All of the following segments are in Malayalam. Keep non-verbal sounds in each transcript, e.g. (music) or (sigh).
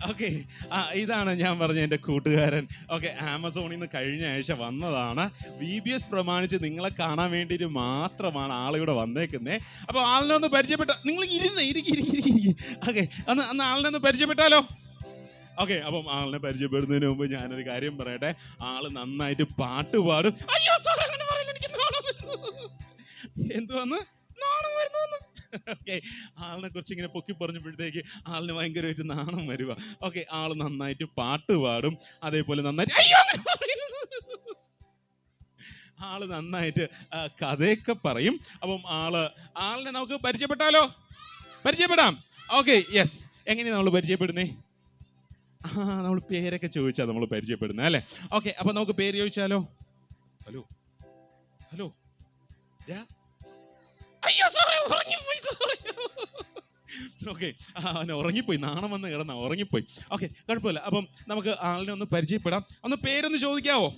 ഓക്കെ ആ ഇതാണ് ഞാൻ പറഞ്ഞ എന്റെ കൂട്ടുകാരൻ. ഓക്കെ ആമസോണിൽ നിന്ന് കഴിഞ്ഞ ആഴ്ച വന്നതാണ്. വി ബി എസ് പ്രമാണിച്ച് നിങ്ങളെ കാണാൻ വേണ്ടിയിട്ട് മാത്രമാണ് ആളിവിടെ വന്നേക്കുന്നത് അപ്പോൾ ആളിനെ ഒന്ന് പരിചയപ്പെട്ട നിങ്ങൾ ഇരുന്ന് ഇരിക്കി ഇരിക്കി ഇരിക്കി ഓക്കെ അന്ന് അന്ന് ആളിനെ ഒന്ന് പരിചയപ്പെട്ടാലോ? ഓക്കെ അപ്പം ആളിനെ പരിചയപ്പെടുന്നതിന് മുമ്പ് ഞാനൊരു കാര്യം പറയട്ടെ. ആൾ നന്നായിട്ട് പാട്ട് പാടും. അയ്യോ സാർ അങ്ങനെ പറയില്ല എനിക്ക് എന്തുവന്ന്? നാണം വരുന്നു ഓക്കെ ആളിനെ കുറിച്ച് ഇങ്ങനെ പൊക്കി പറഞ്ഞപ്പോഴത്തേക്ക് ആളിന് ഭയങ്കരമായിട്ട് നാണം വരുക ഓക്കെ ആൾ നന്നായിട്ട് പാട്ട് പാടും അതേപോലെ നന്നായിട്ട് അയ്യോ ആൾ നന്നായിട്ട് കഥയൊക്കെ പറയും. അപ്പം ആൾ ആളിനെ നമുക്ക് പരിചയപ്പെട്ടാലോ? പരിചയപ്പെടാം. ഓക്കെ യെസ് എങ്ങനെയാണ് നമ്മൾ പരിചയപ്പെടുന്നേ? ആ നമ്മൾ പേരൊക്കെ ചോദിച്ചാൽ നമ്മൾ പരിചയപ്പെടുന്നത് അല്ലേ? ഓക്കെ അപ്പൊ നമുക്ക് പേര് ചോദിച്ചാലോ? ഹലോ. ഹലോ. അയ്യോ സാറേ സാറേ ഓക്കെ അവൻ ഉറങ്ങിപ്പോയി. നാണം വന്ന് കിടന്ന. ഉറങ്ങിപ്പോയി. ഓക്കെ കുഴപ്പമില്ല. അപ്പം നമുക്ക് ആളിനെ ഒന്ന് പരിചയപ്പെടാം. ഒന്ന് പേരൊന്ന് ചോദിക്കാവോ?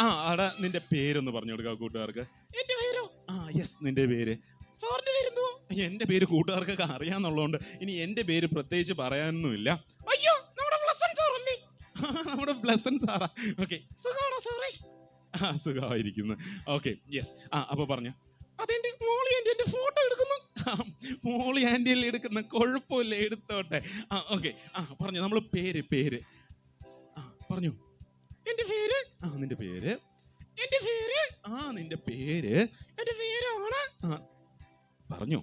ആ ആടാ നിന്റെ പേരൊന്ന് പറഞ്ഞു കൊടുക്കാം കൂട്ടുകാർക്ക്. എന്റെ പേരോ? ആ യെസ് നിന്റെ പേര്. സാറിന്റെ പേരെന്തോ എന്റെ പേര് കൂട്ടുകാർക്കൊക്കെ അറിയാന്നുള്ളതുകൊണ്ട് ഇനി എന്റെ പേര് പ്രത്യേകിച്ച് പറയാനൊന്നുമില്ല. അയ്യോ നമ്മുടെ ബ്ലസൻ സാറല്ലേ? (laughs) നമ്മുടെ ബ്ലസൻ സാറാ. ഓക്കെ സുഖാണോ സാറേ? ആ സുഖമായിരിക്കുന്നു. ഓക്കെ യെസ് ആ അപ്പൊ പറഞ്ഞു. അതെന്റെ മോളി ഫോട്ടോ എടുക്കുന്നു ആ, മോളി ആന്റിയിൽ എടുക്കുന്ന കുഴപ്പമില്ല? എടുത്തോട്ടെ. ആ ഓക്കെ ആ പറഞ്ഞു നമ്മൾ പേര് പേര്. ആ പറഞ്ഞു. എന്റെ പേര്? ആ നിന്റെ പേര്? എന്റെ പേര്? ആ നിന്റെ പേര്? എന്റെ പേരാണ്? ആ പറഞ്ഞു.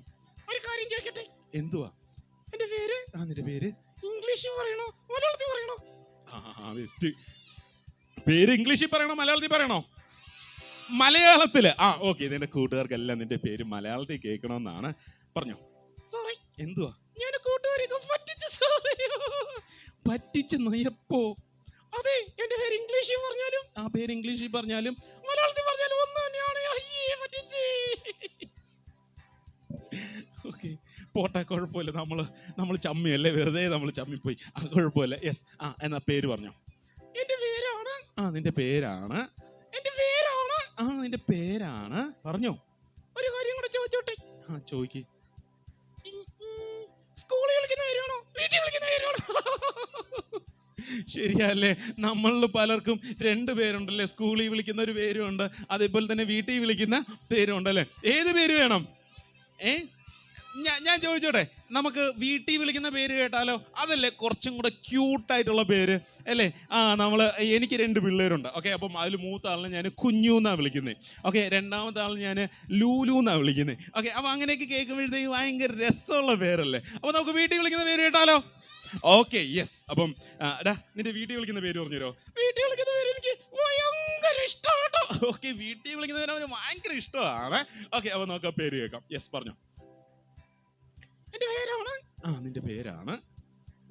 ഒരു കാര്യം ചോദിക്കട്ടെ? എന്തുവാ? എന്റെ പേര്? ആ നിന്റെ പേര്? ഇംഗ്ലീഷിൽ പറയണോ? മലയാളത്തിൽ പറയണോ? ആ ബെസ്റ്റ് പേര് ഇംഗ്ലീഷിൽ പറയണോ? മലയാളത്തിൽ പറയണോ? മലയാളത്തിൽ. ആ ഓക്കെ. നിന്റെ കൂട്ടുകാർക്കെല്ലാം നിന്റെ പേര് മലയാളത്തിൽ കേൾക്കണമെന്നാണ് പറഞ്ഞു സോറി എന്തുവാ? ഞാൻ കൂട്ടുകാരെയൊക്കെ പറ്റിച്ചു സോറി പറ്റിച്ചെന്നോ നയപ്പോ അതെ എന്റെ പേര് ഇംഗ്ലീഷിൽ പറഞ്ഞാലും. ആ പേര് ഇംഗ്ലീഷിൽ പറഞ്ഞാലും. മലയാളത്തിൽ പറഞ്ഞാലും ഒന്ന് തന്നെയാണ്. അയ്യേ പറ്റിച്ചേ. ഓക്കെ. പോട്ടെ കുഴപ്പമില്ല. നമ്മൾ നമ്മൾ ചമ്മിയല്ലേ? വെറുതെ നമ്മൾ ചമ്മിപ്പോയി. ആ കുഴപ്പമില്ല. യെസ് ആ എന്നാ പേര് പറഞ്ഞോ. എന്റെ പേരാണ്. ആ നിന്റെ പേരാണ് ആ നിന്റെ പേരാണ്? പറഞ്ഞോ. ഒരു കാര്യം കൂടെ ചോദിച്ചോട്ടെ? ആ ചോദിക്ക്. സ്കൂളിൽ വിളിക്കുന്ന പേരാണോ വീട്ടിൽ വിളിക്കുന്ന പേരാണോ ശരിയല്ലേ. നമ്മളിൽ പലർക്കും രണ്ട് പേരുണ്ടല്ലേ. സ്കൂളിൽ വിളിക്കുന്ന ഒരു പേരുണ്ട്. അതേപോലെ തന്നെ വീട്ടിൽ വിളിക്കുന്ന പേരും ഉണ്ടല്ലേ ഏത് പേര് വേണം? ഏ? ഞാൻ ചോദിച്ചോട്ടെ നമുക്ക് വീട്ടിൽ വിളിക്കുന്ന പേര് കേട്ടാലോ? അതല്ലേ കുറച്ചും കൂടെ ക്യൂട്ടായിട്ടുള്ള പേര് അല്ലേ? ആ നമ്മൾ എനിക്ക് രണ്ട് പിള്ളേരുണ്ട് ഓക്കെ അപ്പം അതിൽ മൂത്ത ആളിനെ ഞാൻ കുഞ്ഞു എന്നാണ് വിളിക്കുന്നത് ഓക്കെ രണ്ടാമത്തെ ആൾ ഞാൻ ലൂലു എന്നാണ് വിളിക്കുന്നത് ഓക്കെ അപ്പം അങ്ങനെയൊക്കെ കേൾക്കുമ്പോഴത്തേക്ക് ഭയങ്കര രസമുള്ള പേരല്ലേ? അപ്പം നമുക്ക് വീട്ടിൽ വിളിക്കുന്ന പേര് കേട്ടാലോ? ഓക്കെ യെസ് അപ്പം എടാ നിന്റെ വീട്ടിൽ വിളിക്കുന്ന പേര് പറഞ്ഞുതരോ? വീട്ടിൽ വിളിക്കുന്ന പേര് എനിക്ക് ഭയങ്കര ഇഷ്ടമാണ് ഓക്കെ വീട്ടിൽ വിളിക്കുന്ന പേര് അവന് ഭയങ്കര ഇഷ്ടമാണ്. ഓക്കെ അപ്പം നമുക്ക് പേര് കേൾക്കാം. യെസ് പറഞ്ഞു. ആ നിന്റെ പേരാണ്?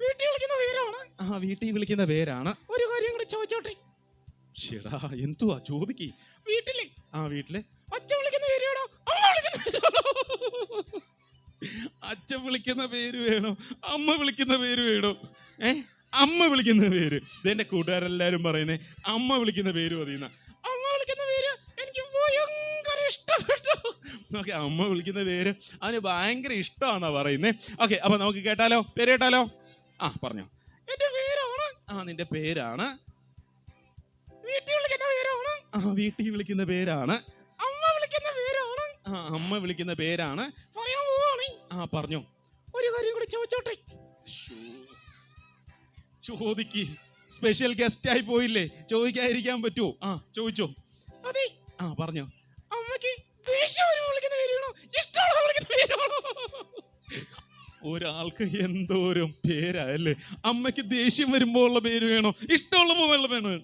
വീട്ടിൽ വിളിക്കുന്ന പേരാണ്. ആ വീട്ടിൽ വിളിക്കുന്ന പേരാണ്. ഒരു കാര്യം കൂടി ചോദിച്ചോട്ടെ? ഷെടാ എന്തുവാ? ചോദിക്കി. വീട്ടിൽ? ആ വീട്ടിൽ. അച്ഛൻ വിളിക്കുന്ന പേരാണോ അമ്മ വിളിക്കുന്ന അച്ഛൻ വിളിക്കുന്ന പേര് വേണോ? അമ്മ വിളിക്കുന്ന പേര് വേണോ? ഏ? അമ്മ വിളിക്കുന്ന പേര്. ഇതെന്റെ കൂട്ടുകാരെല്ലാരും പറയുന്നേ അമ്മ വിളിക്കുന്ന പേര് മതിയെന്ന. ഓക്കെ അമ്മ വിളിക്കുന്ന പേര് അവന് ഭയങ്കര ഇഷ്ടമാണ് പറയുന്നത് ഓക്കെ അപ്പൊ നമുക്ക് കേട്ടാലോ? പേര് കേട്ടാലോ? ആ പറഞ്ഞോ. എന്റെ പേരാണ്. ആ നിന്റെ പേരാണ്? വീട്ടിൽ വിളിക്കുന്ന പേരാണ്. ആ വീട്ടിൽ വിളിക്കുന്ന പേരാണ്. അമ്മ വിളിക്കുന്ന പേരാണ്. ആ അമ്മ വിളിക്കുന്ന പേരാണ്. പറയാൻ പോവാണ്. ആ പറഞ്ഞോ. ഒരു കാര്യം കൂടി ചോദിച്ചോട്ടെ? ചോദിക്ക്. സ്പെഷ്യൽ ഗസ്റ്റ് ആയി പോയില്ലേ? ചോദിക്കാതിരിക്കാൻ പറ്റുമോ ആ ചോദിച്ചോ. അതെ. ആ പറഞ്ഞോ അമ്മയ്ക്ക് ദേഷ്യം വരുമ്പോ വിളിക്കുന്ന പേരാണോ ഇഷ്ടമുള്ള വിളിക്കുന്ന പേരാണോ ഒരാൾക്ക് എന്തോരം പേരാ അല്ലേ? അമ്മയ്ക്ക് ദേഷ്യം വരുമ്പോ ഉള്ള പേര് വേണോ? ഇഷ്ടമുള്ളപ്പോ വെള്ള വേണോ?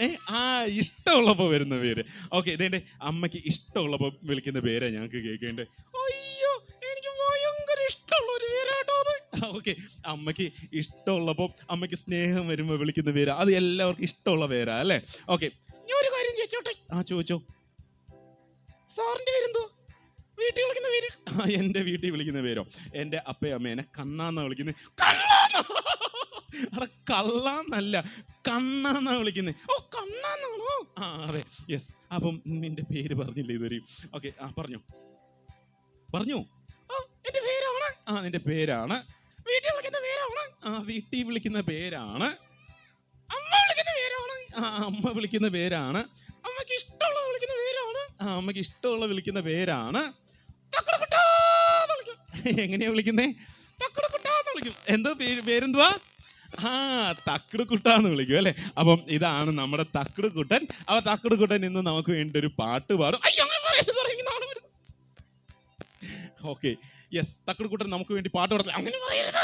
ഏ ആ ഇഷ്ടമുള്ളപ്പോ വരുന്ന പേര്. ഓക്കെ ഇതേന്റെ അമ്മയ്ക്ക് ഇഷ്ടമുള്ളപ്പോ വിളിക്കുന്ന പേരാ ഞങ്ങൾക്ക് കേൾക്കേണ്ടത്. അയ്യോ എനിക്ക് ഭയങ്കര ഇഷ്ടമുള്ള ഒരു പേരാട്ടോ അത്. ഓക്കെ അമ്മയ്ക്ക് ഇഷ്ടമുള്ളപ്പോ അമ്മയ്ക്ക് സ്നേഹം വരുമ്പോ വിളിക്കുന്ന പേരാ. അത് എല്ലാവർക്കും ഇഷ്ടമുള്ള പേരാ അല്ലേ? ഓക്കെ. ഞാൻ ഒരു കാര്യം ചോദിച്ചോട്ടെ? ആ ചോദിച്ചോ. സാറിന്റെ വീട്ടിൽ വിളിക്കുന്ന പേര്? ആ എന്റെ വീട്ടിൽ വിളിക്കുന്ന പേരോ? എന്റെ അപ്പയും അമ്മേനെ കണ്ണാന്ന വിളിക്കുന്നത്. കണ്ണാന്ന അവിടെ കള്ളാന്നല്ല. കണ്ണാന്നാ വിളിക്കുന്നത് ഓ കണ്ണാന്നാണോ? ആ അതെ. യെസ് അപ്പം നിന്റെ പേര് പറഞ്ഞില്ല ഇതുവരെ? ഓക്കെ ആ പറഞ്ഞു. പറഞ്ഞു. ആ എന്റെ പേരാണ്. ആ നിന്റെ പേരാണ്. വീട്ടിൽ വിളിക്കുന്ന പേരാണ്. ആ വീട്ടിൽ വിളിക്കുന്ന പേരാണ്. അമ്മ വിളിക്കുന്ന പേരാണ്. ആ അമ്മ വിളിക്കുന്ന പേരാണ്. അമ്മയ്ക്ക് ഇഷ്ടമുള്ള വിളിക്കുന്ന പേരാണ്. ആ അമ്മയ്ക്ക് ഇഷ്ടമുള്ള വിളിക്കുന്ന പേരാണ്. എങ്ങനെയാ വിളിക്കുന്നേ? തക്കടക്കുട്ടാ എന്ന് വിളിക്കും. എന്തോ പേര് പേരെന്തുവാ? ആ തക്കട് കുട്ടാന്ന് വിളിക്കും അല്ലെ? അപ്പം ഇതാണ് നമ്മുടെ തക്കട് കുട്ടൻ. അപ്പൊ തക്കട് കുട്ടൻ ഇന്ന് നമുക്ക് വേണ്ടി ഒരു പാട്ട് പാടും. ഓക്കെ യെസ് തക്കട് കുട്ടൻ നമുക്ക് വേണ്ടി പാട്ട് പാടത്തില്ല. അങ്ങനെ പറയരുത്.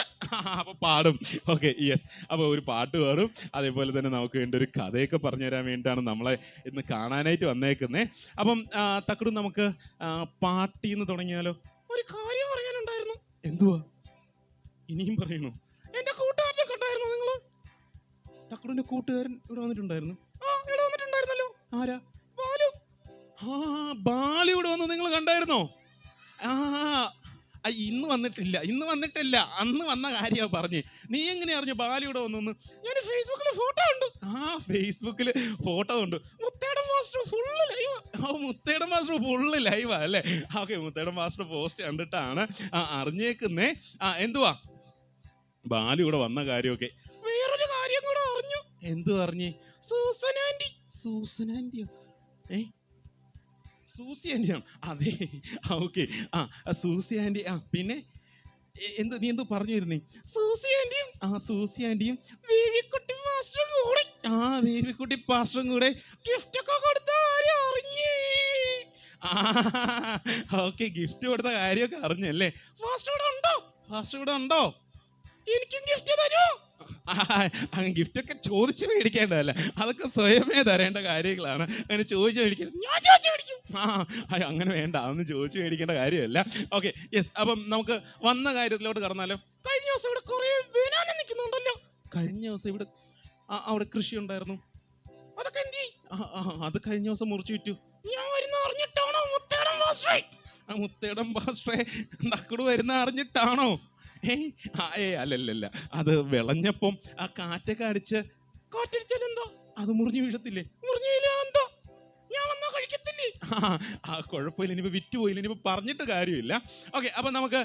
അപ്പൊ പാടും. ഓക്കെ യെസ് അപ്പൊ ഒരു പാട്ട് പാടും. അതേപോലെ തന്നെ നമുക്ക് വേണ്ടി ഒരു കഥയൊക്കെ പറഞ്ഞു തരാൻ വേണ്ടിയിട്ടാണ് നമ്മളെ ഇന്ന് കാണാനായിട്ട് വന്നേക്കുന്നത് അപ്പം തക്കിടും നമുക്ക് പാട്ടിന്ന് തുടങ്ങിയാലോ? ഒരു പറയാനുണ്ടായിരുന്നു എന്തുവാ? ഇനിയും പറയണോ എന്റെ കൂട്ടുകാരനെ കണ്ടായിരുന്നു നിങ്ങൾ തക്കടിന്റെ കൂട്ടുകാരൻ ഇവിടെ വന്നിട്ടുണ്ടായിരുന്നു. ആ ഇവിടെ വന്നിട്ടുണ്ടായിരുന്നല്ലോ. ആരാ? ബാലു. ആ ബാലു ഇവിടെ വന്നു നിങ്ങൾ കണ്ടായിരുന്നോ? ആ ഇന്ന് വന്നിട്ടില്ല ഇന്ന് വന്നിട്ടില്ല അന്ന് വന്ന കാര്യ പറഞ്ഞ്. നീ എങ്ങനെ അറിഞ്ഞു ബാലു ഇവിടെ വന്നു ഞാൻ ഫേസ്ബുക്കിൽ ഫോട്ടോ ഉണ്ട് ആ ഫേസ്ബുക്കിൽ ഫോട്ടോ ഉണ്ട് മുത്തേടെ മാസ്റ്റർ ഫുള്ള് ലൈവാ. ഓ മുത്തയുടെ മാസ്റ്റർ ഫുള്ള് ലൈവാ അല്ലേ? ഓക്കെ മുത്തയുടെ മാസ്റ്റർ പോസ്റ്റ് കണ്ടിട്ടാണ് ആ അറിഞ്ഞേക്കുന്നേ. ആ എന്തുവാ? ബാലു ഇവിടെ വന്ന കാര്യമൊക്കെ. വേറൊരു കാര്യം കൂടെ അറിഞ്ഞു. എന്തു അറിഞ്ഞേ? Susan aunty. സൂസൻ ആന്റിയോ? ഏ? സൂസി ആന്റിയാണ് അതെ. ഓക്കെ. ആ സൂസി ആന്റി. ആ പിന്നെ? എന്ത് നീ എന്ത് പറഞ്ഞു വരുന്നേ സൂസി ആന്റിയും ആ സൂസി പാസ്റ്ററും കൂടെ. ആ വേവിക്കുട്ടി പാസ്റ്ററും കൂടെ ഗിഫ്റ്റ് ഒക്കെ (laughs) ഓക്കെ ഗിഫ്റ്റ് കൊടുത്ത കാര്യമൊക്കെ അറിഞ്ഞല്ലേ? ഫാസ്റ്റ് ഫുഡ് ഉണ്ടോ? ഫാസ്റ്റ് ഫുഡ് ഉണ്ടോ? എനിക്കും ഗിഫ്റ്റ് തരൂ. (laughs) ഗിഫ്റ്റ് ഒക്കെ ചോദിച്ചു മേടിക്കേണ്ടതല്ല. അതൊക്കെ സ്വയമേ തരേണ്ട കാര്യങ്ങളാണ്. അങ്ങനെ ചോദിച്ചു മേടിക്കരുത്. ഞാൻ ചോദിച്ചു മേടിക്കും. ആ അങ്ങനെ വേണ്ട. അതൊന്നും ചോദിച്ചു മേടിക്കേണ്ട കാര്യമല്ല. ഓക്കെ യെസ് അപ്പം നമുക്ക് വന്ന കാര്യത്തിലോട്ട് കടന്നാലോ? കഴിഞ്ഞ ദിവസം ഇവിടെ കുറേ ബനാന നിൽക്കുന്നുണ്ടല്ലോ. കഴിഞ്ഞ ദിവസം ഇവിടെ അവിടെ കൃഷി ഉണ്ടായിരുന്നു അതൊക്കെ എന്തി അത് കഴിഞ്ഞ ദിവസം മുറിച്ചു വിറ്റു. ആ മുത്തേടം പാസ്റ്ററെ നക്കട് വരുന്ന അറിഞ്ഞിട്ടാണോ? ഏ ആ, ഏ അല്ലല്ലല്ല. അത് വിളഞ്ഞപ്പം ആ കാറ്റൊക്കെ അടിച്ച് കാറ്റടിച്ചാൽ എന്താ? അത് മുറിഞ്ഞു വീഴത്തില്ലേ? മുറിഞ്ഞു വീഴാ എന്താ? ഞാൻ വന്നാ കഴിക്കത്തില്ലേ? ആ, കുഴപ്പമില്ല. ഇനിയിപ്പോ വിറ്റുപോയില്ല ഇനിയിപ്പോ പറഞ്ഞിട്ട് കാര്യമില്ല. ഓക്കെ അപ്പൊ നമുക്ക്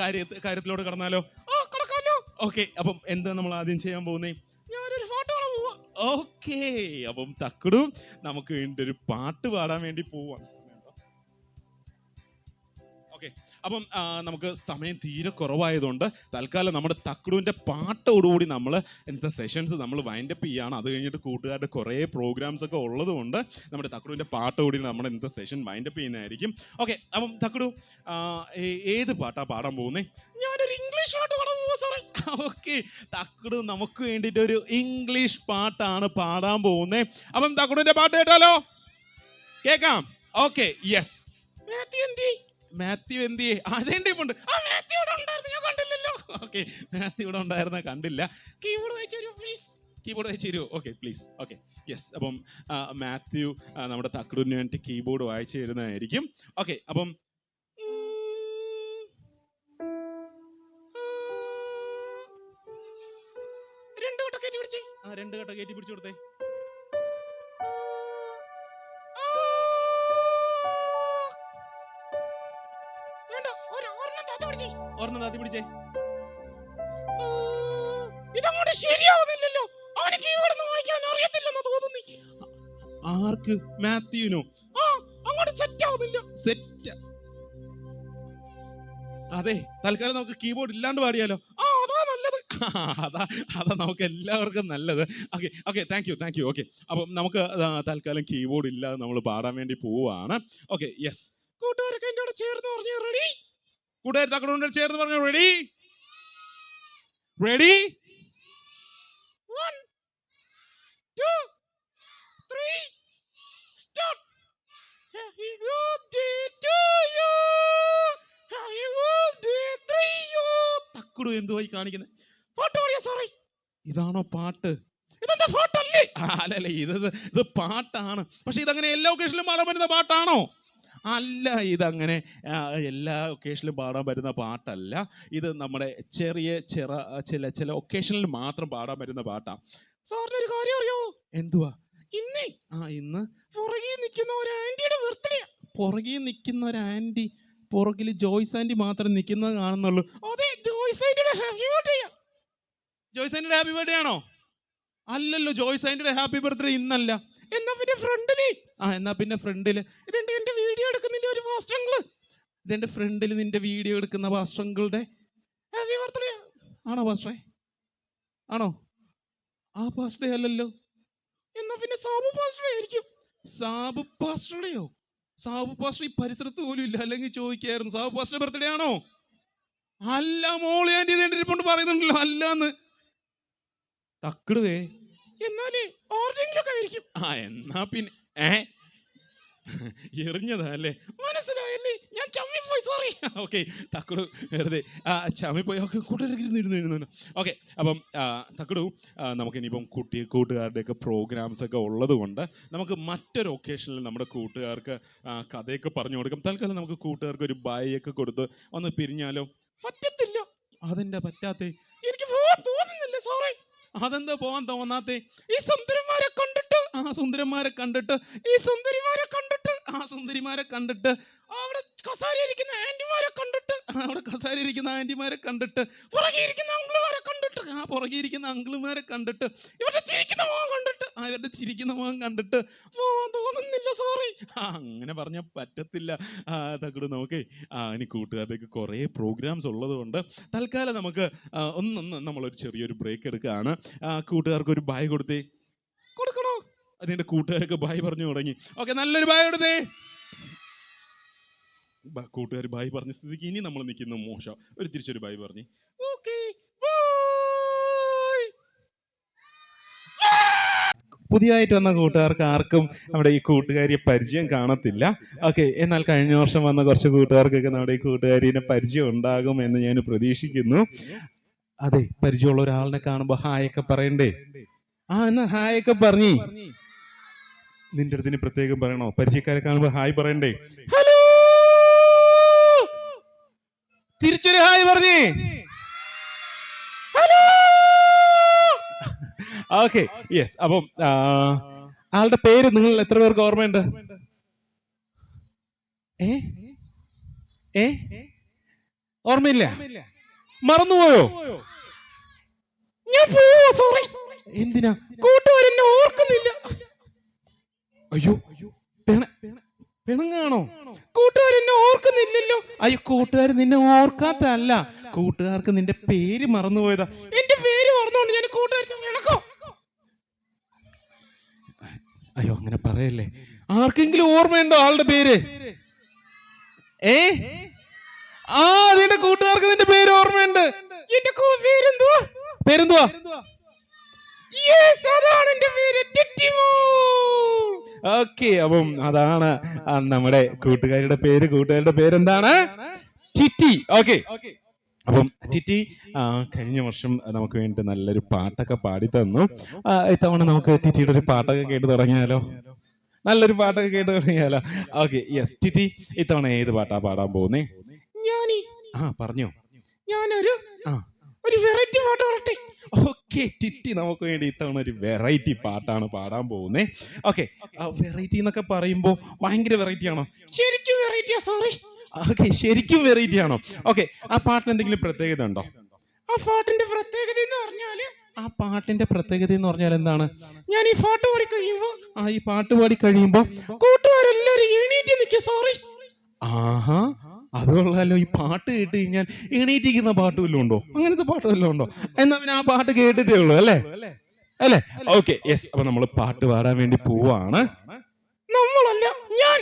കാര്യ കാര്യത്തിലോട്ട് കടന്നാലോ? ഓ കടക്കാലോ. ഓക്കെ അപ്പം എന്താ നമ്മൾ ആദ്യം ചെയ്യാൻ പോകുന്നേ? ഞാനൊരു ഫോട്ടോ ഓക്കെ അപ്പം തക്കടും നമുക്ക് വേണ്ടി ഒരു പാട്ട് പാടാൻ വേണ്ടി പോവാണ് ഓക്കെ. അപ്പം നമുക്ക് സമയം തീരെ കുറവായതുകൊണ്ട് തൽക്കാലം നമ്മുടെ തക്കടുവിന്റെ പാട്ടോടുകൂടി നമ്മൾ ഇന്നത്തെ സെഷൻസ് നമ്മൾ വൈൻഡപ്പ് ചെയ്യുകയാണ് അത് കഴിഞ്ഞിട്ട് കൂട്ടുകാരുടെ കുറേ പ്രോഗ്രാംസ് ഒക്കെ ഉള്ളതുകൊണ്ട് നമ്മുടെ തക്കടുവിന്റെ പാട്ടോടി നമ്മൾ ഇന്നത്തെ സെഷൻ വൈൻഡപ്പ് ചെയ്യുന്നതായിരിക്കും. ഓക്കെ അപ്പം തക്കടു ഏത് പാട്ടാ പാടാൻ പോകുന്നേ? ഞാനൊരു ഇംഗ്ലീഷ് പാട്ട് പാടാൻ പോവാ സാറേ ഓക്കെ തക്കടു നമുക്ക് വേണ്ടിയിട്ട് ഒരു ഇംഗ്ലീഷ് പാട്ടാണ് പാടാൻ പോകുന്നത് അപ്പം തക്കടുവിന്റെ പാട്ട് കേട്ടാലോ? കേക്കാം ഓക്കെ യെസ് എന്തി മാത്യു എന്തി അതേണ്ടി ഉണ്ട് ആ മാത്യു ഇവിടെ ഉണ്ടായിരുന്നു ഞാൻ കണ്ടില്ലല്ലോ ഓക്കെ മാത്യു ഇവിടെ ഉണ്ടായിരുന്ന കണ്ടില്ല കീബോർഡ് തരുമോ പ്ലീസ് കീബോർഡ് വായിച്ചു തരുമോ ഓക്കെ പ്ലീസ് ഓക്കെ യെസ് അപ്പം മാത്യു നമ്മുടെ തക്കടിന് വേണ്ടി കീബോർഡ് വായിച്ചു തരുന്നതായിരിക്കും ഓക്കെ അപ്പം രണ്ട് കട്ട കയറ്റി പിടിച്ചേ ആ രണ്ട് കട്ട കയറ്റി പിടിച്ചു കൊടുത്തേ ഒരെണ്ണം താത്തി പിടിച്ചേ. ഇതങ്ങോട്ട് ശരിയാവുന്നില്ലല്ലോ. അവന് കീബോർഡ് ഒന്നും വായിക്കാൻ അറിയത്തില്ലെന്ന് തോന്നുന്നു. ആർക്ക്? മാത്യുവിനോ? ആ അങ്ങോട്ട് സെറ്റ് ആവുന്നില്ല. സെറ്റ് അതെ തൽക്കാലം നമുക്ക് കീബോർഡ് ഇല്ലാണ്ട് പാടിയാലോ? ആ അതാ നല്ലത്. അതാ അതാ നമുക്ക് എല്ലാവർക്കും നല്ലത്. Okay okay thank you thank you okay അപ്പം നമുക്ക് തൽക്കാലം കീബോർഡ് ഇല്ലാതെ നമ്മൾ പാടാൻ വേണ്ടി പോവാണ്. ഓക്കെ യെസ് കൂട്ടുകാരൊക്കെ എന്റെ കൂടെ ചേർന്ന് പറഞ്ഞു റെഡി കൂട്ടുകാർ തക്കടുകൊണ്ട് ചേർന്ന് പറഞ്ഞു റെഡി റെഡി. തക്കുടു എന്തുവായി കാണിക്കുന്നത് പാട്ട് പാടിയാ സാറേ? ഇതാണോ പാട്ട്? ഇതെന്താ പാട്ടല്ലേ? അല്ലല്ലേ ഇത് ഇത് പാട്ടാണ്. പക്ഷെ ഇതങ്ങനെ എല്ലാ ഒക്കേഷനിലും പാടാൻ പറ്റുന്ന പാട്ടാണോ? അല്ല ഇതങ്ങനെ എല്ലാ ഒക്കേഷനിലും പാടാൻ പറ്റുന്ന പാട്ടല്ല. ഇത് നമ്മുടെ ചെറിയ ചെറ ചില ചില ഒക്കേഷനിൽ മാത്രം പാടാൻ പറ്റുന്ന പാട്ടാണ് സാറിന് ഒരു കാര്യം അറിയോ? എന്തുവാ? ഇന്നേ ആ ഇന്ന് പുറകിൽ നിൽക്കുന്ന ഒരു ആന്റിയുടെ ബർത്ത്ഡേ പുറകിൽ നിൽക്കുന്ന ഒരു ആന്റി പുറകിൽ ജോയ്സ് ആന്റി മാത്രം നിൽക്കുന്നത് കാണുന്നുള്ളൂ. അതെ ജോയ്സ് ആന്റിയുടെ ഹാപ്പി ബർത്ത്ഡേ ജോയ്സ് ആന്റിയുടെ ഹാപ്പി ബർത്ത്ഡേ ആണോ? അല്ലല്ലോ ജോയ്സ് ആന്റിയുടെ ഹാപ്പി ബർത്ത്ഡേ ഇന്നല്ല. എന്നാ പിന്നെ ഫ്രണ്ടിൽ ആ എന്നാ പിന്നെ ഫ്രണ്ടിൽ വീഡിയോ പാസ്റ്റങ്ങൾ ഇതെന്റെ ഫ്രണ്ടിൽ നിന്റെ വീഡിയോ എടുക്കുന്ന ഹാപ്പി ബർത്ത്ഡേ ആണോ പാസ്റ്ററെ ആണോ? ആ പാസ്റ്റേ അല്ലല്ലോ. എന്നാ പിന്നെ സാബു പാസ്റ്ററേ ആയിരിക്കും. സാബു പാസ്റ്ററുടെയോ സാബു പാസ്റ്റർ ഈ പരിസരത്ത് പോലും ഇല്ല. അല്ലെങ്കിൽ ചോദിക്കായിരുന്നു സാബു പാസ്റ്റർ ബർത്ത്ഡേ ആണോ? അല്ല മോൾ ആന്റി ഇതെണ്ടിരിപ്പുണ്ട് പറയുന്നുണ്ടല്ലോ. അല്ലാന്ന്. തക്കിടുവേ. എന്നാലേ ഓർഡറിംഗിലൊക്കെ ആയിരിക്കും. ആ എന്നാ പിന്നെ ഏ? (laughs) എറിഞ്ഞതാ അല്ലേ മനസ്സിലായല്ലേ? ഞാൻ ചമ്മിപ്പോയി സോറി ഓക്കെ തക്കടു വെറുതെ. ആ ചമ്മിപ്പോയി. ഓക്കെ കൂട്ടുകാരൊക്കെ ഇരുന്ന് ഇരുന്നു ഓക്കെ അപ്പം തക്കടു ആ, നമുക്ക് ഇനിയിപ്പം കുട്ടി കൂട്ടുകാരുടെയൊക്കെ പ്രോഗ്രാംസ് ഒക്കെ ഉള്ളത് കൊണ്ട് നമുക്ക് മറ്റൊരു ഒക്കേഷനിൽ നമ്മുടെ കൂട്ടുകാർക്ക് കഥയൊക്കെ പറഞ്ഞു കൊടുക്കും. തൽക്കാലം നമുക്ക് കൂട്ടുകാർക്ക് ഒരു ബൈ ഒക്കെ കൊടുത്ത് ഒന്ന് പിരിഞ്ഞാലോ? പറ്റത്തില്ല. അതെന്താ പറ്റാത്തേ? എനിക്ക് തോന്നുന്നില്ല സോറി അതെന്താ പോവാൻ തോന്നാത്തേ? ഈ സുന്ദരന്മാരെ കണ്ടിട്ട് ആ സുന്ദരന്മാരെ കണ്ടിട്ട് ഈ സുന്ദരിമാരെ കണ്ടിട്ട് ആ സുന്ദരിമാരെ കണ്ടിട്ട് അവിടെ കസാരിയിരിക്കുന്ന ഇരിക്കുന്ന ആന്റിമാരെ കണ്ടിട്ട് അവിടെ കസാരിയിരിക്കുന്ന ഇരിക്കുന്ന ആന്റിമാരെ കണ്ടിട്ട് പുറകെ ഇരിക്കുന്ന അങ്കിളുമാരെ കണ്ടിട്ട് ആ പുറകെ ഇരിക്കുന്ന അങ്കിളുമാരെ കണ്ടിട്ട് ഇവരുടെ ചിരിക്കുന്ന മുഖം കണ്ടിട്ട് ആ ഇവരുടെ ചിരിക്കുന്ന മുഖം കണ്ടിട്ട് തോന്നുന്നില്ല സോറി ആ അങ്ങനെ പറഞ്ഞാൽ പറ്റത്തില്ല. തക്കട് നമുക്ക് ആ ഇനി കൂട്ടുകാരുടെയൊക്കെ കുറേ പ്രോഗ്രാംസ് ഉള്ളത് കൊണ്ട് തൽക്കാലം നമുക്ക് ഒന്നൊന്ന് നമ്മളൊരു ചെറിയൊരു ബ്രേക്ക് എടുക്കുകയാണ് കൂട്ടുകാർക്ക് ഒരു ബായ് കൊടുത്തേ. അതിന്റെ കൂട്ടുകാരൊക്കെ ബായ് പറഞ്ഞു തുടങ്ങി. ഓക്കെ നല്ലൊരു ബായ് എടുത്തേ. കൂട്ടുകാർ ബായ് പറഞ്ഞ സ്ഥിതിക്ക് ഇനി നമ്മൾ നിൽക്കുന്ന മോശം. ഒരു തിരിച്ചൊരു ബായ് പറഞ്ഞു. പുതിയതായിട്ട് വന്ന കൂട്ടുകാർക്ക് ആർക്കും നമ്മുടെ ഈ കൂട്ടുകാരിയെ പരിചയം കാണത്തില്ല. ഓക്കെ എന്നാൽ കഴിഞ്ഞ വർഷം വന്ന കുറച്ച് കൂട്ടുകാർക്കൊക്കെ നമ്മുടെ ഈ കൂട്ടുകാരിനെ പരിചയം ഉണ്ടാകും എന്ന് ഞാൻ പ്രതീക്ഷിക്കുന്നു. അതെ പരിചയമുള്ള ഒരാളിനെ കാണുമ്പോൾ ഹായൊക്കെ പറയണ്ടേ? ആ എന്നാ ഹായൊക്കെ പറഞ്ഞേ. നിന്റെ അടുത്തിന് പ്രത്യേകം പറയണോ? പരിചയക്കാരെ കാണുമ്പോ ഹായ് പറയണ്ടേ? ഹലോ! തിരിച്ചൊരു ഹായ് പറഞ്ഞേ. ഹലോ! ഓക്കെ യെസ് അപ്പം ആളുടെ പേര് നിങ്ങൾ എത്ര പേർക്ക് ഓർമ്മയുണ്ട്? ഏ? ഏ? ഓർമ്മയില്ല? മറന്നുപോയോ? ഞാൻ സോറി എന്തിനാ? കൂട്ടുകാരെന്നെ ഓർക്കുന്നില്ല. അയ്യോ പിണങ്ങാണോ കൂട്ടുകാർ എന്നെ ഓർക്കുന്നില്ലല്ലോ. അയ്യോ കൂട്ടുകാർ നിന്നെ ഓർക്കാത്തല്ല കൂട്ടുകാർക്ക് നിന്റെ പേര് മറന്നുപോയതാ. എന്റെ പേര് മറന്നുകൊണ്ട് ഞാൻ കൂട്ടുകാർ പിണക്കോ അയ്യോ അങ്ങനെ പറയല്ലേ. ആർക്കെങ്കിലും ഓർമ്മയുണ്ടോ ആളുടെ പേര്? ഏ? ആ നിന്റെ കൂട്ടുകാർക്ക് നിന്റെ പേര് ഓർമ്മയുണ്ട്. എന്റെ പേരെന്തുവാ? പേരെന്തുവാ? അതാണ് എന്റെ പേര് ഓക്കെ അപ്പം അതാണ് നമ്മുടെ കൂട്ടുകാരുടെ പേര്. കൂട്ടുകാരുടെ പേരെന്താണ്? ടിറ്റി ഓക്കെ. അപ്പം ടിറ്റി കഴിഞ്ഞ വർഷം നമുക്ക് വേണ്ടി നല്ലൊരു പാട്ടൊക്കെ പാടി തന്നു. ഇത്തവണ നമുക്ക് ടിറ്റിയുടെ ഒരു പാട്ടൊക്കെ കേട്ട് തുടങ്ങിയാലോ? നല്ലൊരു പാട്ടൊക്കെ കേട്ട് തുടങ്ങിയാലോ? ഓക്കെ യെസ് ടിറ്റി ഇത്തവണ ഏത് പാട്ടാ പാടാൻ പോകുന്നേ? ഞാനീ ആ പറഞ്ഞോ. ഞാനൊരു ആ. ഒരു വെറൈറ്റി പാട്ട് പാടട്ടെ? ഓക്കെ ടിറ്റി നമുക്ക് വേണ്ടി ഇത്തവണ ഒരു വെറൈറ്റി പാട്ടാണ് പാടാൻ പോകുന്നത് ഓക്കെ വെറൈറ്റി എന്നൊക്കെ പറയുമ്പോൾ ഭയങ്കര വെറൈറ്റി ആണോ? ശരിക്കും വെറൈറ്റിയാ സോറി ഓക്കെ ശരിക്കും വെറൈറ്റി ആണോ? ഓക്കെ ആ പാട്ടിന് എന്തെങ്കിലും പ്രത്യേകത ഉണ്ടോ? ആ പാട്ടിന്റെ പ്രത്യേകത എന്ന് പറഞ്ഞാൽ ആ പാട്ടിന്റെ പ്രത്യേകത എന്ന് പറഞ്ഞാൽ എന്താണ്? ഞാൻ ഈ പാട്ട് പാടി കഴിയുമ്പോ ആ ഈ പാട്ട് പാടി കഴിയുമ്പോ കൂട്ടുകാരെല്ലാരും എണീറ്റ് നിൽക്കുക സോറി ആഹാ. അതുകൊള്ളാലോ ഈ പാട്ട് കേട്ട് കഴിഞ്ഞാൽ എണീറ്റിരിക്കുന്ന പാട്ട് വല്ലതും ഉണ്ടോ? അങ്ങനത്തെ പാട്ട് വല്ലതും ഉണ്ടോ? എന്നാ പിന്നെ ആ പാട്ട് കേട്ടിട്ടേ ഉള്ളൂ അല്ലേ? അല്ലേ? ഓക്കെ യെസ് അപ്പൊ നമ്മൾ പാട്ട് പാടാൻ വേണ്ടി പോവാണ്. നമ്മളല്ല ഞാൻ.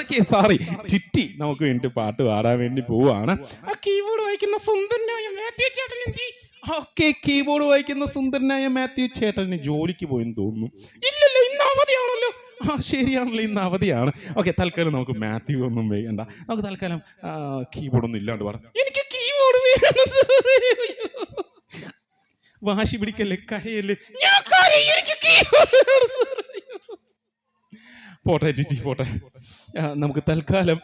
ഓക്കെ സോറി ചിറ്റി നമുക്ക് വേണ്ടി പാട്ട് പാടാൻ വേണ്ടി പോവാണ്. ആ കീബോർഡ് വായിക്കുന്ന സുന്ദരനായ മാത്യു ചേട്ടൻ എന്തി ഓക്കെ കീബോർഡ് വായിക്കുന്ന സുന്ദരനായ മാത്യു ചേട്ടന് ജോലിക്ക് പോയെന്ന് തോന്നുന്നു. ഇല്ലല്ലോ ഇന്ന് അവധിയാണല്ലോ. ആ ശരിയാണല്ലോ ഇന്ന് അവധിയാണ്. ഓക്കെ തൽക്കാലം നമുക്ക് മാത്യു ഒന്നും വേണ്ട. നമുക്ക് തൽക്കാലം കീബോർഡ് ഒന്നും ഇല്ലാണ്ട് പറഞ്ഞു എനിക്ക് കീബോർഡ് വേണം. വാശി പിടിക്കല്ലേ കരയല്ലേ. പോട്ടെ ചിറ്റി പോട്ടെ. നമുക്ക് തൽക്കാലം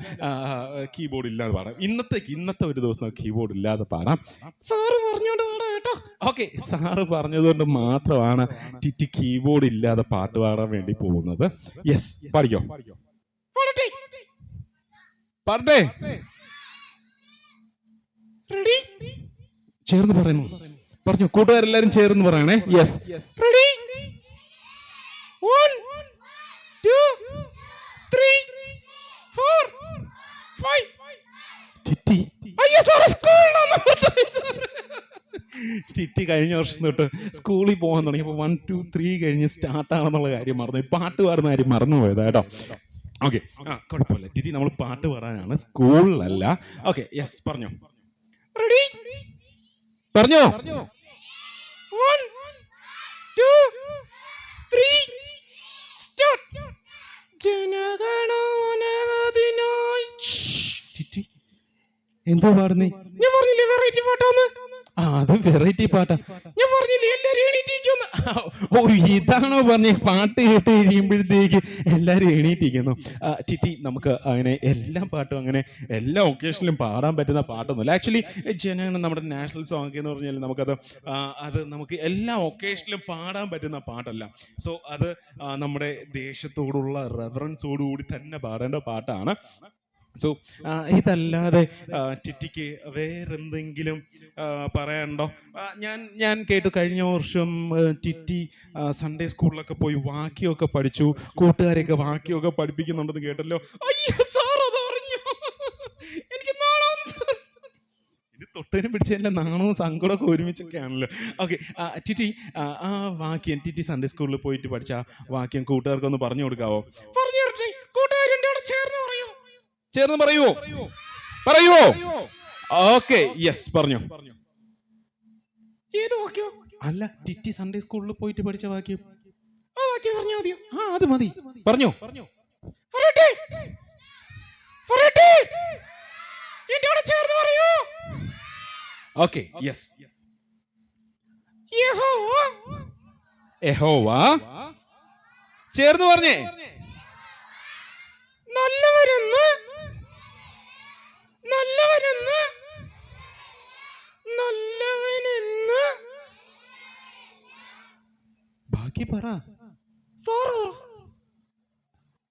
കീബോർഡ് ഇല്ലാതെ പാടാം. ഇന്നത്തേക്ക് ഇന്നത്തെ ഒരു ദിവസം കീബോർഡ് ഇല്ലാതെ പാടാം. സാറ് പറഞ്ഞോണ്ട് ഓക്കെ. സാറ് പറഞ്ഞതുകൊണ്ട് മാത്രമാണ് ടിറ്റി കീബോർഡ് ഇല്ലാതെ പാട്ട് പാടാൻ വേണ്ടി പോകുന്നത്. യെസ് പഠിക്കോ? പാടട്ടെ. റെഡി ചേർന്ന് പറയുന്നു. പറഞ്ഞു കൂട്ടുകാരെല്ലാരും ചേർന്ന് പറയണേ. Yes ready Titti. അയ്യോ സാറേ സ്കൂളിലാണ് ടിറ്റി കഴിഞ്ഞ വർഷം തൊട്ട് സ്കൂളിൽ പോകാൻ തുടങ്ങിയപ്പോൾ വൺ ടു ത്രീ കഴിഞ്ഞ് സ്റ്റാർട്ട് ആണെന്നുള്ള കാര്യം മറന്നു. പാട്ട് പാടുന്ന കാര്യം മറന്നുപോയതാ കേട്ടോ. ഓക്കെ ആ കുഴപ്പമില്ല. ടിറ്റി നമ്മൾ പാട്ട് പാടാനാണ്. സ്കൂളിലല്ല. ഓക്കെ യെസ് പറഞ്ഞോ. റെഡി പറഞ്ഞോ. എന്തോ പാടുന്നേ? ഞാൻ പറഞ്ഞില്ലേ വെറൈറ്റി പാട്ടാന്ന്? ആ അത് വെറൈറ്റി പാട്ടാ. ഞാൻ പറഞ്ഞില്ലേ എല്ലാരും എണീറ്റിരിക്കുന്നു ഓ ഇതാണോ പറഞ്ഞ. പാട്ട് കേട്ട് കഴിയുമ്പോഴത്തേക്ക് എല്ലാരും എണീറ്റിരിക്കുന്നു. ടിറ്റി നമുക്ക് അങ്ങനെ എല്ലാ പാട്ടും അങ്ങനെ എല്ലാ ഒക്കേഷനിലും പാടാൻ പറ്റുന്ന പാട്ടൊന്നുമില്ല. ആക്ച്വലി ജനങ്ങൾ നമ്മുടെ നാഷണൽ സോങ് എന്ന് പറഞ്ഞാൽ നമുക്കത് അത് നമുക്ക് എല്ലാ ഒക്കേഷനിലും പാടാൻ പറ്റുന്ന പാട്ടല്ല. സോ അത് നമ്മുടെ ദേശത്തോടുള്ള റെഫറൻസോടുകൂടി തന്നെ പാടേണ്ട പാട്ടാണ്. സോ ഇതല്ലാതെ ടിറ്റിക്ക് വേറെന്തെങ്കിലും പറയാനുണ്ടോ? ഞാൻ ഞാൻ കേട്ടു കഴിഞ്ഞ വർഷം ടിറ്റി സൺഡേ സ്കൂളിലൊക്കെ പോയി വാക്യമൊക്കെ പഠിച്ചു. കൂട്ടുകാരെയൊക്കെ വാക്യമൊക്കെ പഠിപ്പിക്കുന്നുണ്ടെന്ന് കേട്ടല്ലോ. അയ്യോ സാർ അത് അറിഞ്ഞു. എനിക്ക് തൊട്ടതിനും പിടിച്ചതിന്റെ നാണവും സങ്കടമൊക്കെ ഒരുമിച്ചൊക്കെ ആണല്ലോ ഓക്കെ ടിറ്റി ആ, വാക്യം ടിറ്റി സൺഡേ സ്കൂളിൽ പോയിട്ട് പഠിച്ച വാക്യം കൂട്ടുകാർക്കൊന്ന് പറഞ്ഞു കൊടുക്കാവോ? പറഞ്ഞു തരട്ടെ കൂട്ടുകാരുടെ ചേർന്ന് പറയൂ ചേർന്ന് പറയുവോ പറയുവോ ഓക്കെ യെസ് പറഞ്ഞു. ഏത് വാക്യോ? അല്ല ടിറ്റി സൺഡേ സ്കൂളിൽ പോയിട്ട് പഠിച്ച വാക്യം. ആ വാക്യം പറഞ്ഞാൽ മതിയോ ആ അത് മതി. പറഞ്ഞോ. പറയട്ടെ പറയട്ടെ എന്റെ ചേർന്ന് പറയൂ. ഓക്കെ യെസ് യഹോവ. ചേർന്ന് പറഞ്ഞേ. നല്ലവരെന്ന് നല്ലവരെന്ന് നല്ലവനെന്ന്? ബാക്കി പറ. സാറ്.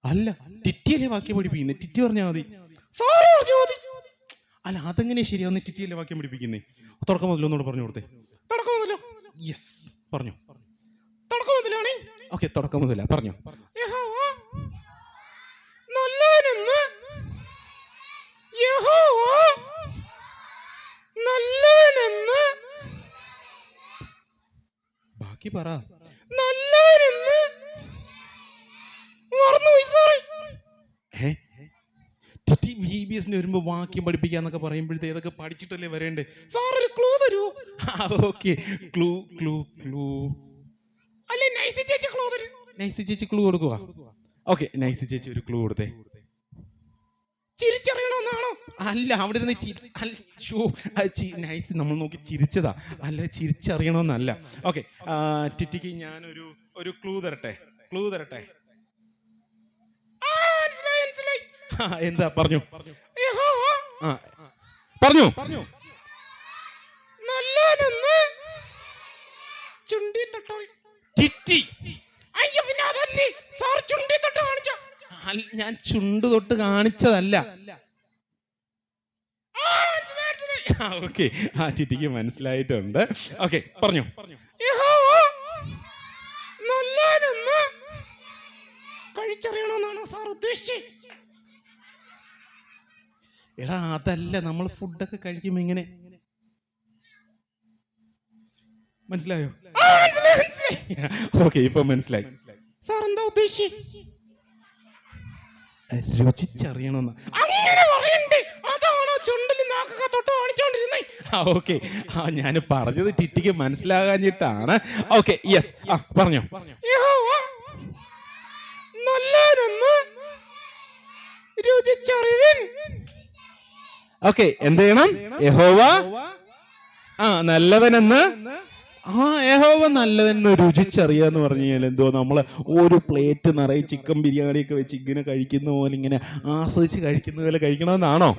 അല്ല ടിറ്റിയല്ലേ വാക്യം പഠിപ്പിക്കുന്നത് ടിറ്റി പറഞ്ഞാൽ മതി. സാറ് അല്ല അതെങ്ങനെ ശരിയാവുന്ന ടിറ്റിയല്ലേ വാക്യം പഠിപ്പിക്കുന്നേ? തുടക്കം മുതലോ എന്നോട് പറഞ്ഞു കൊടുത്തേ. തുടക്കം മുതലോ? യെസ് പറഞ്ഞു. തുടക്കം മുതലാണേ. ഓക്കെ തുടക്കം മുതല പറഞ്ഞു നല്ലവനെന്ന് യഹോവ നല്ലവനെന്ന് ബാക്കി പറ. നല്ലവനെന്ന്. മറന്നുപോയി സോറി ഏ വി ബി എസിന് വരുമ്പോ വാക്യം പഠിപ്പിക്കാന്നൊക്കെ പറയുമ്പോഴത്തെ ഇതൊക്കെ പഠിച്ചിട്ടല്ലേ വരേണ്ടേ? സാർ ഒരു ക്ലൂ തരൂ. ഓക്കെ ക്ലൂ ക്ലൂ ക്ലൂ അല്ലേ നൈസി ചേച്ചി ക്ലൂ തരൂ. നൈസി ചേച്ചി ക്ലൂ കൊടുക്കുക ഓക്കെ നൈസി ചേച്ചി ഒരു ക്ലൂ കൊടുത്തേ. അല്ല അവിടെ ഇരുന്ന് ചിരി- നൈസ് നമ്മൾ നോക്കി ചിരിച്ചതാ. അല്ല ചിരിച്ചറിയണമെന്നല്ല. ഓക്കെ ടിറ്റിക്ക് ഞാനൊരു ഒരു ക്ലൂ തരട്ടെ? ക്ലൂ തരട്ടെ. എന്താ പറഞ്ഞു. പറഞ്ഞു. ചുണ്ടി തൊട്ടോ ടിറ്റി. അയ്യോ പിന്നെ അതല്ലേ? സാർ ചുണ്ടി തൊട്ട് കാണിച്ച? ഞാൻ ചുണ്ട് തൊട്ട് കാണിച്ചതല്ല. ഓക്കെ. (laughs) ആ ടിറ്റിക്ക് മനസ്സിലായിട്ടുണ്ട്. ഓക്കെ പറഞ്ഞു. നല്ലവനെന്ന് കഴിച്ചറിയണമെന്നാണോ സാർ ഉദ്ദേശിച്ചത്. എടാ അതല്ല നമ്മൾ ഫുഡൊക്കെ കഴിക്കുമ്പോ ഇങ്ങനെ മനസ്സിലായോ. ഓക്കെ ഇപ്പൊ മനസ്സിലായി. സാർ എന്താ ഉദ്ദേശിച്ചത്? രുചിച്ചറിയണമെന്ന്. അങ്ങനെ പറയണ്ടേ. അതാണോ ചുണ്ടിൽ നാക്കൊക്കെ തൊട്ട് ആ ഓക്കെ ആ ഞാൻ പറഞ്ഞത് ടിറ്റിക്ക് മനസ്സിലാകാഞ്ഞിട്ടാണ്. ഓക്കെ യെസ് ആ പറഞ്ഞോ. രുചിച്ചറിവിൻ. ഓക്കെ എന്ത് ചെയ്യണം? യഹോവ ആ നല്ലവനെന്ന്? ആ യഹോവ നല്ലതെന്ന് രുചിച്ചറിയാന്ന് പറഞ്ഞു കഴിഞ്ഞാൽ എന്തോ നമ്മൾ ഒരു പ്ലേറ്റ് നിറയെ ചിക്കൻ ബിരിയാണി ഒക്കെ വെച്ച് ഇങ്ങനെ കഴിക്കുന്ന പോലെ ഇങ്ങനെ ആസ്വദിച്ച് കഴിക്കുന്ന പോലെ കഴിക്കണമെന്നാണോ?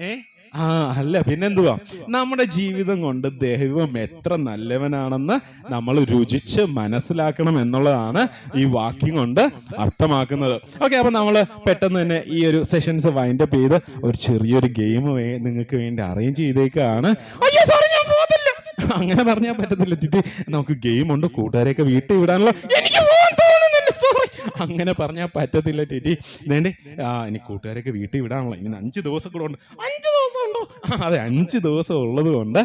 ഏ? ആ അല്ല പിന്നെന്തുവാ? നമ്മുടെ ജീവിതം കൊണ്ട് ദൈവം എത്ര നല്ലവനാണെന്ന് നമ്മൾ രുചിച്ച് മനസ്സിലാക്കണം എന്നുള്ളതാണ് ഈ വാക്യം കൊണ്ട് അർത്ഥമാക്കുന്നത്. ഓക്കെ അപ്പൊ നമ്മൾ പെട്ടെന്ന് തന്നെ ഈ ഒരു സെഷൻസ് വൈൻഡ് അപ്പ് ചെയ്ത് ഒരു ചെറിയൊരു ഗെയിം നിങ്ങൾക്ക് വേണ്ടി അറേഞ്ച് ചെയ്തേക്കാണ്. ഞാൻ അങ്ങനെ പറഞ്ഞാൽ പറ്റത്തില്ല ടിറ്റി. നമുക്ക് ഗെയിം ഉണ്ട് കൂട്ടുകാരെയൊക്കെ വീട്ടിൽ വിടാനുള്ള എനിക്ക് അങ്ങനെ പറഞ്ഞാൽ പറ്റത്തില്ല ടിറ്റി വേണ്ടേ ആ ഇനി കൂട്ടുകാരൊക്കെ വീട്ടിൽ വിടാനുള്ള ഇനി അഞ്ച് ദിവസം കൂടെ ഉണ്ട്. അഞ്ച് ദിവസം ഉണ്ടോ? അതെ അഞ്ച് ദിവസം ഉള്ളത് കൊണ്ട്